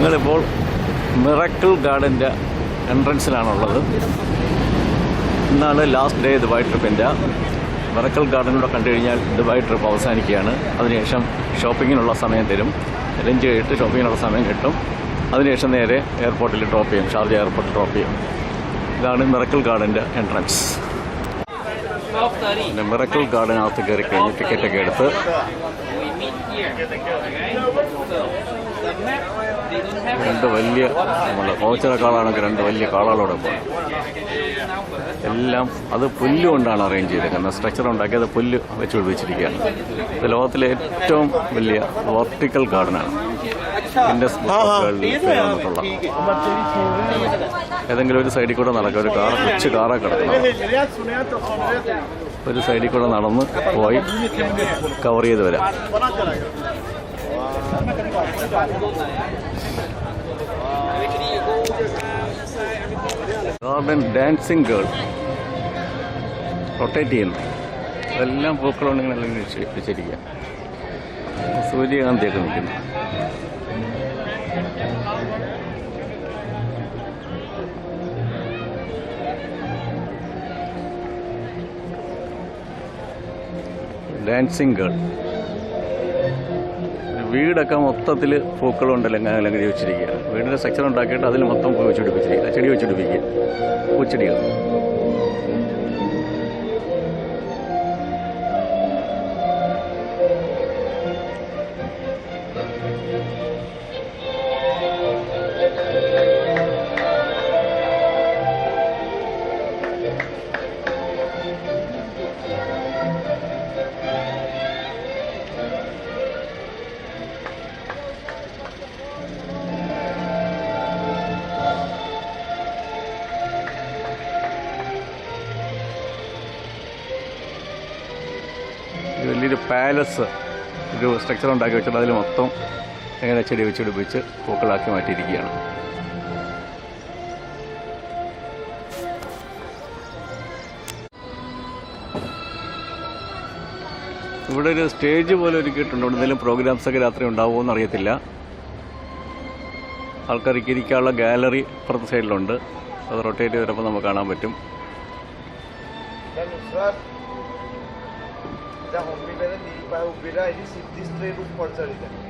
ഞങ്ങളിപ്പോൾ മിറക്കിൾ ഗാർഡന്റെ എൻട്രൻസിലാണുള്ളത്. ഇന്നാണ് ലാസ്റ്റ് ഡേ ദുബായ് ട്രിപ്പിന്റെ മിറക്കിൾ ഗാർഡനിലൂടെ കണ്ടു കഴിഞ്ഞാൽ ദുബായ് ട്രിപ്പ് അവസാനിക്കുകയാണ്. അതിനുശേഷം ഷോപ്പിങ്ങിനുള്ള സമയം തരും. ലഞ്ച് കഴിഞ്ഞിട്ട് ഷോപ്പിങ്ങിനുള്ള സമയം കിട്ടും. അതിനുശേഷം നേരെ എയർപോർട്ടിൽ ഡ്രോപ്പ് ചെയ്യും. ഷാർജ എയർപോർട്ടിൽ ഡ്രോപ്പ് ചെയ്യും. ഇതാണ് മിറക്കിൾ ഗാർഡന്റെ എൻട്രൻസ് പിന്നെ മിറക്കിൾ ഗാർഡനകത്ത് കയറി കഴിഞ്ഞ് ടിക്കറ്റൊക്കെ എടുത്ത് രണ്ട് വലിയ നമ്മുടെ കോച്ചറ കാളാണെങ്കിൽ രണ്ട് വലിയ കാളകളോടെ പോകും എല്ലാം അത് പുല്ല് കൊണ്ടാണ് അറേഞ്ച് ചെയ്തേക്കുന്നത്. സ്ട്രക്ചർ ഉണ്ടാക്കി അത് പുല്ല് വെച്ച് പിടിപ്പിച്ചിരിക്കുകയാണ്. ഇത് ലോകത്തിലെ ഏറ്റവും വലിയ വെർട്ടിക്കൽ ഗാർഡനാണ് ഇൻഡസ് വന്നിട്ടുള്ള ഏതെങ്കിലും ഒരു സൈഡിൽ കൂടെ നടക്കുക. ഒരു കാർ കൊച്ചു കാറ കിടക്കണം. ഒരു സൈഡിൽ കൂടെ നടന്ന് പോയി കവർ ചെയ്ത് വരാം. Garden dancing girl. റൊട്ടേറ്റ് ചെയ്യുന്നു. എല്ലാം പൂക്കളുണ്ട് ഇങ്ങനെ അല്ലെങ്കിൽ വെച്ച് വെച്ചിരിക്കുക. സൂര്യകാന്തിയൊക്കെ നിൽക്കുന്നു. ഡാൻസിങ് ഗേൾ വീടൊക്കെ മൊത്തത്തിൽ പൂക്കളുണ്ടല്ലോ അങ്ങനെ അല്ലെങ്കിൽ വെച്ചിരിക്കുക. വീടിന്റെ സെക്ഷൻ ഉണ്ടാക്കിയിട്ട് അതിൽ മൊത്തം പൂ വെച്ചുപിടിപ്പിച്ചിരിക്കുക. ചെടി വെച്ചുപിടിപ്പിക്കുക. പൂച്ചെടികൾ. വലിയൊരു പാലസ് ഒരു സ്ട്രക്ചർ ഉണ്ടാക്കി വെച്ചിട്ട് അതിൽ മൊത്തം എങ്ങനെ ചെടി വെച്ച് പിടിപ്പിച്ച് പൂക്കളാക്കി മാറ്റിയിരിക്കുകയാണ്. ഇവിടെ ഒരു സ്റ്റേജ് പോലെ ഒരുക്കിയിട്ടുണ്ട്. എന്തെങ്കിലും പ്രോഗ്രാംസ് ഒക്കെ രാത്രി ഉണ്ടാവുമോ അറിയത്തില്ല. ആൾക്കാർക്ക് ഇരിക്കാനുള്ള ഗാലറി ഇപ്പുറത്തെ സൈഡിലുണ്ട് അത് റൊട്ടേറ്റ് ചെയ്തപ്പോൾ നമുക്ക് കാണാൻ പറ്റും. સીધા હોસ્પિટલે ની પાસે ઉભી રહ્યા એની સીધી સ્ટ્રેટ ઉપર ચડી જાય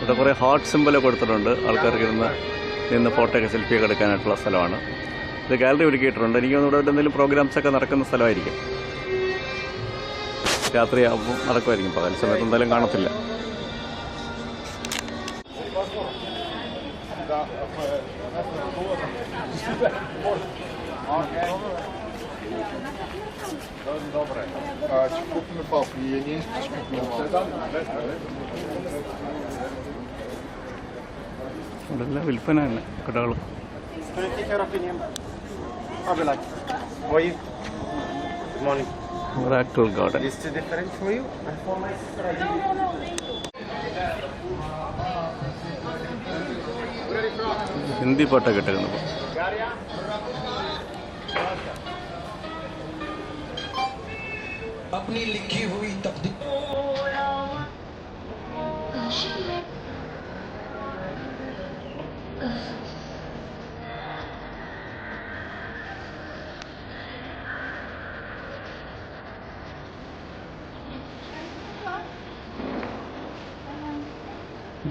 ഇവിടെ കുറേ ഹാർട്ട് സിമ്പലൊക്കെ കൊടുത്തിട്ടുണ്ട്. ആൾക്കാർക്ക് ഇരുന്ന് നിന്ന് സെൽഫി സെൽഫിയൊക്കെ എടുക്കാനായിട്ടുള്ള സ്ഥലമാണ്. ഇത് ഗാലറി ഒരുക്കിയിട്ടുണ്ട് എനിക്ക് തോന്നുന്നു ഇവിടെ എന്തെങ്കിലും പ്രോഗ്രാംസൊക്കെ നടക്കുന്ന സ്ഥലമായിരിക്കും. രാത്രി നടക്കുമായിരിക്കും. പകൽ സമയത്ത് എന്തായാലും കാണത്തില്ല. A ci kupmy pokój, nie jesteśmy ഇവിടെ എല്ലാം വിൽപ്പന തന്നെ morning. ഒരാക്ടൽ ഗാർഡൻ. ഹിന്ദി പാട്ടൊക്കെ ഇട്ടേക്കുന്നു अपनी लिखी हुई तकदीर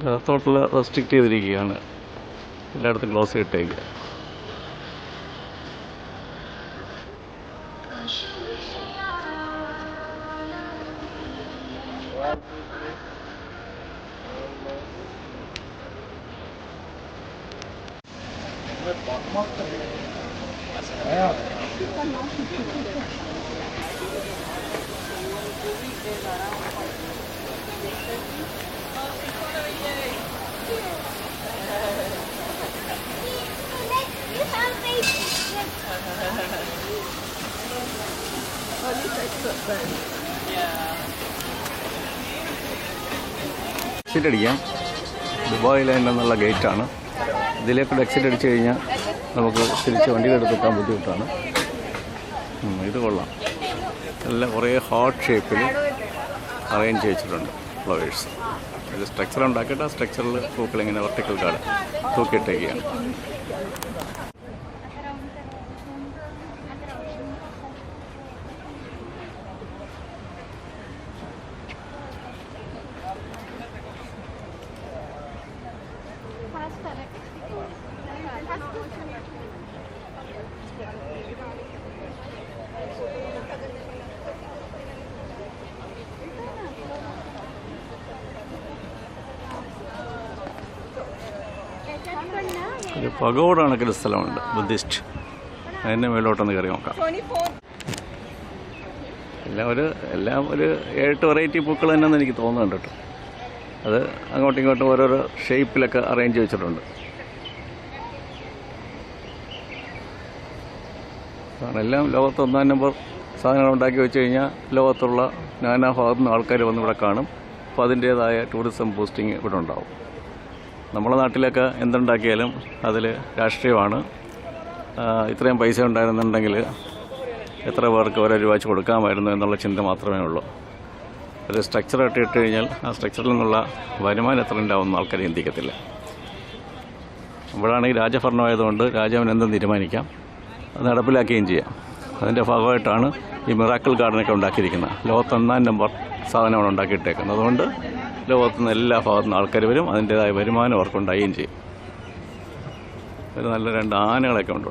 അകത്തോട്ടുള്ള റെസ്ട്രിക്റ്റ് ചെയ്തിരിക്കുകയാണ് എല്ലായിടത്തും close Oh, you. Yeah. Exit അടിക്കാം. ദുബായ് ലൈൻ എന്നുള്ള ഗേറ്റാണ് ഇതിലേക്കൂടെ എക്സിറ്റ് അടിച്ചു കഴിഞ്ഞാൽ നമുക്ക് തിരിച്ച് വണ്ടിയിലെടുത്തെത്താൻ ബുദ്ധിമുട്ടാണ്. ഉം, ഇത് കൊള്ളാം. എല്ലാം കുറേ ഹാർട്ട് ഷേപ്പിൽ അറേഞ്ച് വെച്ചിട്ടുണ്ട് ഫ്ലവേഴ്സ് ഇത് സ്ട്രക്ചർ ഉണ്ടാക്കിയിട്ട് ആ സ്ട്രക്ചറിൽ പൂക്കൾ ഇങ്ങനെ വെർട്ടിക്കൽ കാർഡ് തൂക്കിയിട്ടേക്കുകയാണ്. ഒരു പകോട കണക്കിന് സ്ഥലമുണ്ട്. ബുദ്ധിസ്റ്റ്. അതിന്റെ മേലോട്ടൊന്ന് കയറി നോക്കാം. എല്ലാം ഒരു എല്ലാം ഒരു ഏഴെട്ട് വെറൈറ്റി പൂക്കൾ തന്നെയെന്ന് എനിക്ക് തോന്നുന്നുണ്ട് കേട്ടോ. അത് അങ്ങോട്ടും ഇങ്ങോട്ടും ഓരോരോ ഷേപ്പിലൊക്കെ അറേഞ്ച് വെച്ചിട്ടുണ്ട് കാരണം എല്ലാം ലോകത്ത് ഒന്നാം നമ്പർ സാധനങ്ങൾ ഉണ്ടാക്കി വെച്ച് കഴിഞ്ഞാൽ ലോകത്തുള്ള നാനാ ആൾക്കാർ വന്ന് ഇവിടെ കാണും. അപ്പോൾ അതിന്റേതായ ടൂറിസം ബൂസ്റ്റിംഗ് ഇവിടെ ഉണ്ടാവും. നമ്മുടെ നാട്ടിലൊക്കെ എന്തുണ്ടാക്കിയാലും അതിൽ രാഷ്ട്രീയമാണ്. ഇത്രയും പൈസ ഉണ്ടായിരുന്നുണ്ടെങ്കിൽ എത്ര പേർക്ക് ഓരോ രൂപ വെച്ച് കൊടുക്കാമായിരുന്നു എന്നുള്ള ചിന്ത മാത്രമേ ഉള്ളൂ. ഒരു സ്ട്രക്ചർ ഇട്ട് കഴിഞ്ഞാൽ ആ സ്ട്രക്ചറിൽ നിന്നുള്ള വരുമാനം എത്ര ഉണ്ടാവുമെന്ന് ആൾക്കാർ ചിന്തിക്കത്തില്ല. ഇവിടാണെങ്കിൽ രാജഭരണമായതുകൊണ്ട് രാജാവിന് എന്തും തീരുമാനിക്കാം. അത് നടപ്പിലാക്കുകയും ചെയ്യാം. അതിന്റെ ഭാഗമായിട്ടാണ് ഈ മിറാക്കിൾ ഗാർഡനൊക്കെ ഉണ്ടാക്കിയിരിക്കുന്നത്. ലോകത്ത് ഒന്നാം നമ്പർ സാധനമാണ് ഉണ്ടാക്കിയിട്ടേക്കുന്നത്. അതുകൊണ്ട് ലോകത്തു നിന്ന് എല്ലാ ഭാഗത്തു നിന്ന് ആൾക്കാർ വരും അതിന്റേതായ വരുമാനം അവർക്കുണ്ടായും ചെയ്യും. ഒരു നല്ല രണ്ട് ആനകളൊക്കെ ഉണ്ട്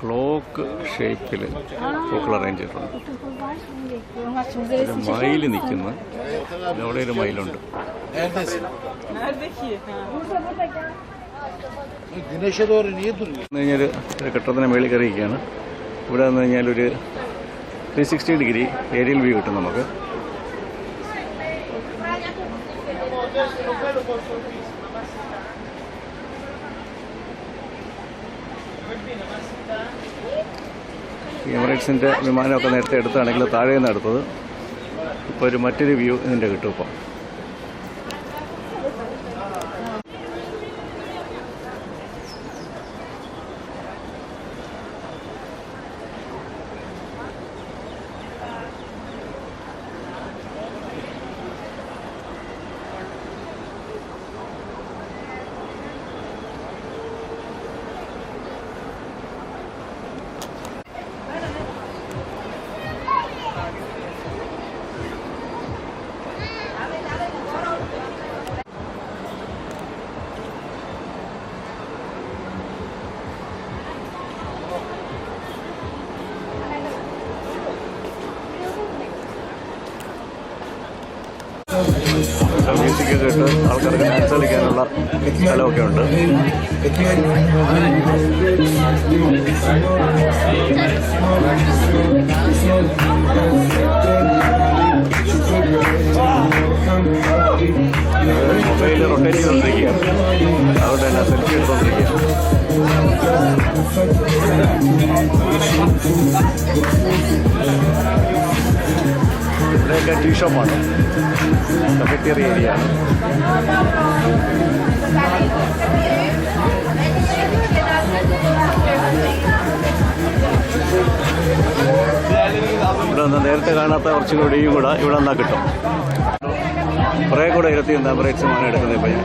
ക്ലോക്ക് ഷേപ്പിൽ പൂക്കൾ അറേഞ്ച് ചെയ്തിട്ടുണ്ട്. മയിൽ നിൽക്കുന്ന. അവിടെ ഒരു മയിലുണ്ട്. കഴിഞ്ഞാൽ കെട്ടിടത്തിന് മേളിൽ കയറിയിരിക്കുകയാണ്. ഇവിടെ വന്നു കഴിഞ്ഞാൽ ഒരു three sixty degree aerial view കിട്ടും നമുക്ക്. എമിറേറ്റ്സിന്റെ വിമാനമൊക്കെ നേരത്തെ എടുത്താണെങ്കിൽ താഴെ നിന്ന് എടുത്തത് ഇപ്പോൾ ഒരു മറ്റൊരു വ്യൂ ഇതിന്റെ കിട്ടും ഇപ്പം. മ്യൂസിക്കൊക്കെ ഇട്ട് ആൾക്കാർക്ക് ഡാൻസ് കളിക്കാനുള്ള സ്ഥലമൊക്കെ ഉണ്ട്. മൊബൈൽ റൊട്ടേറ്റ് ചെയ്തുകൊണ്ടിരിക്കുകയാണ് അതുകൊണ്ട് തന്നെ സെൽഫി എടുത്തുകൊണ്ടിരിക്കുകയാണ് ഇവിടെയൊക്കെ ടീ ഷോപ്പാണ്? കഫറ്റേറിയ ഏരിയ ഇവിടെ നിന്ന് നേരത്തെ കാണാത്ത കുറച്ചും കൂടിയും കൂടെ ഇവിടെ നിന്നാ കിട്ടും. കുറേ കൂടെ ഇരുത്തി എന്താ ബ്രേക്സ് മാനം എടുക്കുന്നത് ഇപ്പം ഞാൻ.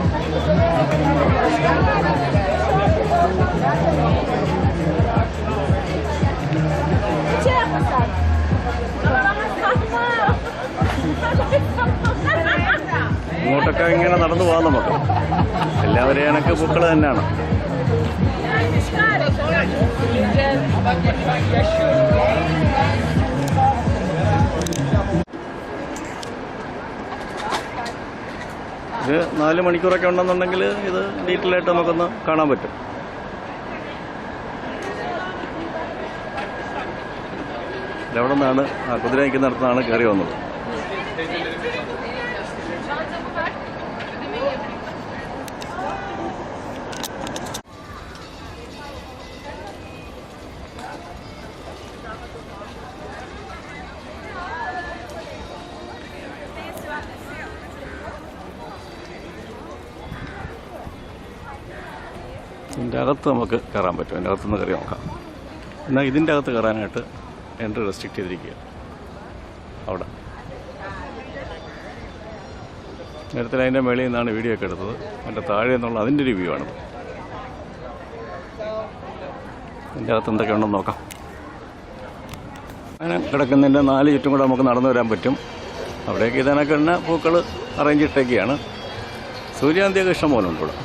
ഇങ്ങോട്ടൊക്കെ ഇങ്ങനെ നടന്നു പോകാം നമുക്ക്. എല്ലാവരെയും കണക്ക് പൂക്കൾ തന്നെയാണ്. ഇത് നാല് മണിക്കൂറൊക്കെ ഉണ്ടെന്നുണ്ടെങ്കിൽ ഇത് ഡീറ്റെയിൽ ആയിട്ട് നമുക്കൊന്ന് കാണാൻ പറ്റും. എവിടെ നിന്നാണ് കുതിര നിൽക്കുന്നിടത്താണ് കയറി വന്നത്. ഇതിന്റെ അകത്ത് നമുക്ക് കയറാൻ പറ്റും. അതിന്റെ അകത്തുനിന്ന് കയറി നോക്കാം. എന്നാൽ ഇതിന്റെ അകത്ത് കയറാനായിട്ട് എൻട്രി റെസ്ട്രിക്റ്റ് ചെയ്തിരിക്കുക. അവിടെ. നേരത്തെ അതിന്റെ മേളിൽ നിന്നാണ് വീഡിയോ ഒക്കെ എടുത്തത്. അതിന്റെ താഴെ നിന്നുള്ള അതിന്റെ ഒരു വ്യൂ ആണ് അതിന്റെ അകത്ത് എന്തൊക്കെ ഉണ്ടെന്ന് നോക്കാം. അങ്ങനെ കിടക്കുന്നതിന്റെ നാല് ചുറ്റും കൂടെ നമുക്ക് നടന്നു വരാൻ പറ്റും. അവിടേക്ക് ഇതിനൊക്കെ തന്നെ പൂക്കൾ അറേഞ്ച് ഇട്ടേക്കാണ് സൂര്യാന്തിയൊക്കെ ഇഷ്ടം പോലെ ഉണ്ട് ഇവിടെ.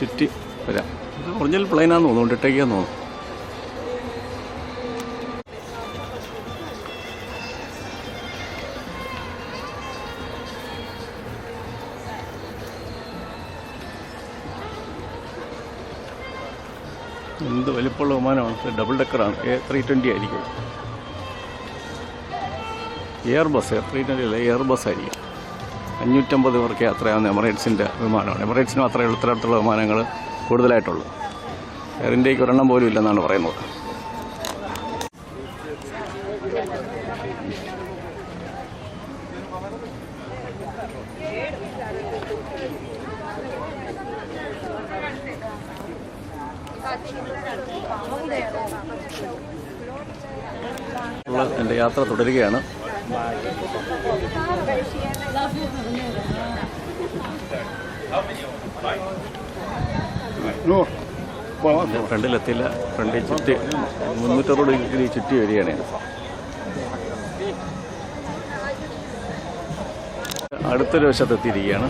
ചുറ്റി വരാം. ഒറിജിനൽ പ്ലെയിനാന്ന് തോന്നുന്നു ഇട്ടേക്കാന്ന് തോന്നുന്നു. എന്ത് വലിപ്പമുള്ള വിമാനമാണ്. ഡബിൾ ഡെക്കറാണ് എ ത്രീ ട്വന്റി ആയിരിക്കും. Air bus air three twenty അല്ല എയർ ബസ് ആയിരിക്കും. അഞ്ഞൂറ്റമ്പത് പേർക്ക് യാത്രയാവുന്ന എമിറേറ്റ്സിന്റെ വിമാനമാണ്. എമിറേറ്റ്സിന് മാത്രമേ ഉള്ളൂ ഇത്തരത്തിലുള്ള വിമാനങ്ങൾ കൂടുതലായിട്ടുള്ളൂ. എയർ ഇന്ത്യയ്ക്ക് ഒരെണ്ണം പോലും ഇല്ലെന്നാണ് പറയുന്നത്. എന്റെ യാത്ര തുടരുകയാണ്. ഫ്രണ്ടിലെത്തില്ല ഫ്രണ്ടിൽ ചുറ്റി മുന്നൂറ്ററുപത് ഡിഗ്രി ചുറ്റി വരികയാണ്. അടുത്തൊരു വശത്തെത്തിയിരിക്കുകയാണ്.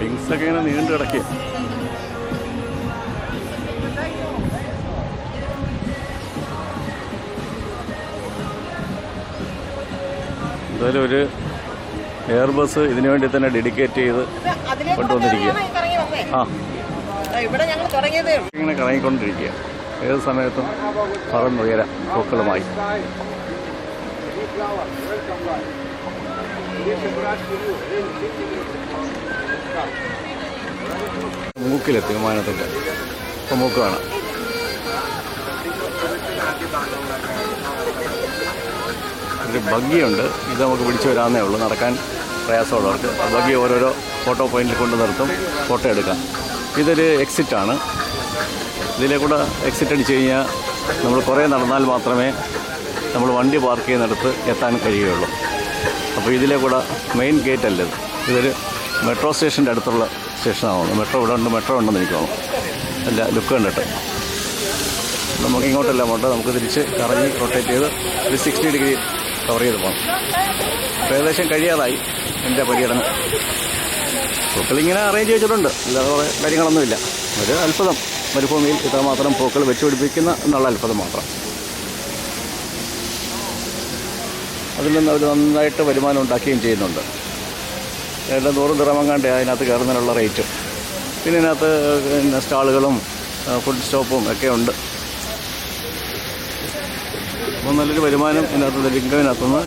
വിങ്സൊക്കെ ഇങ്ങനെ നീണ്ടു കിടക്കുക ഒരു എയർ ബസ് ഇതിനു വേണ്ടി തന്നെ ഡെഡിക്കേറ്റ് ചെയ്ത് കൊണ്ടുവന്നിരിക്കുക. ആ. ഇങ്ങനെ കറങ്ങിക്കൊണ്ടിരിക്കുക ഏത് സമയത്തും പറന്നുയരാം പൂക്കളുമായി. മൂക്കിലെത്തി വിമാനത്തിന്റെ ഇപ്പം മൂക്ക് കാണാം ഒരു ബഗ്ഗിയുണ്ട് ഇത് നമുക്ക് പിടിച്ചു വരാമെന്നേ ഉള്ളൂ. നടക്കാൻ പ്രയാസമുള്ളവർക്ക്. ബഗ്ഗി ഓരോരോ ഫോട്ടോ പോയിന്റിൽ കൊണ്ട് നിർത്തും. ഫോട്ടോ എടുക്കാം. ഇതൊരു എക്സിറ്റാണ് ഇതിലെ കൂടെ എക്സിറ്റ് അടിച്ചു കഴിഞ്ഞാൽ നമ്മൾ കുറേ നടന്നാൽ മാത്രമേ നമ്മൾ വണ്ടി പാർക്ക് ചെയ്യുന്നിടത്ത് എത്താൻ കഴിയുകയുള്ളൂ. അപ്പോൾ ഇതിലെ കൂടെ മെയിൻ ഗേറ്റ് അല്ല ഇത്? ഇതൊരു മെട്രോ സ്റ്റേഷന്റെ അടുത്തുള്ള സ്റ്റേഷനാണ് മെട്രോ ഇവിടെ ഉണ്ട് മെട്രോ ഉണ്ടെന്ന് എനിക്ക് തോന്നുന്നു. അല്ല ലുക്ക് കണ്ടിട്ട്. നമുക്ക് ഇങ്ങോട്ടല്ല അങ്ങോട്ട് നമുക്ക് തിരിച്ച് കറങ്ങി റൊട്ടേറ്റ് ചെയ്ത് ഒരു സിക്സ്റ്റി ഡിഗ്രി കവർ ചെയ്ത് പോകണം ഏകദേശം കഴിയാതായി എന്റെ പര്യടനം. പൂക്കളിങ്ങനെ അറേഞ്ച് ചെയ്തിട്ടുണ്ട്. അല്ലാതെ കുറേ കാര്യങ്ങളൊന്നുമില്ല. ഒരു അത്ഭുതം. മരുഭൂമിയിൽ ഇത്രമാത്രം പൂക്കൾ വെച്ചുപിടിപ്പിക്കുന്ന എന്നുള്ള അത്ഭുതം മാത്രം. അതിൽ നിന്ന് അവർ നന്നായിട്ട് വരുമാനം ഉണ്ടാക്കുകയും ചെയ്യുന്നുണ്ട്. ഏതാണ്ട് നൂറ് ദിറമങ്ങാണ്ട് അതിനകത്ത് കയറുന്നതിനുള്ള റേറ്റ് പിന്നെ ഇതിനകത്ത് സ്റ്റാളുകളും ഫുഡ് സ്റ്റോപ്പും ഒക്കെ ഉണ്ട്. അപ്പോൾ നല്ലൊരു വരുമാനം ഇതിനകത്ത് ലിങ്കതിനകത്തുനിന്ന്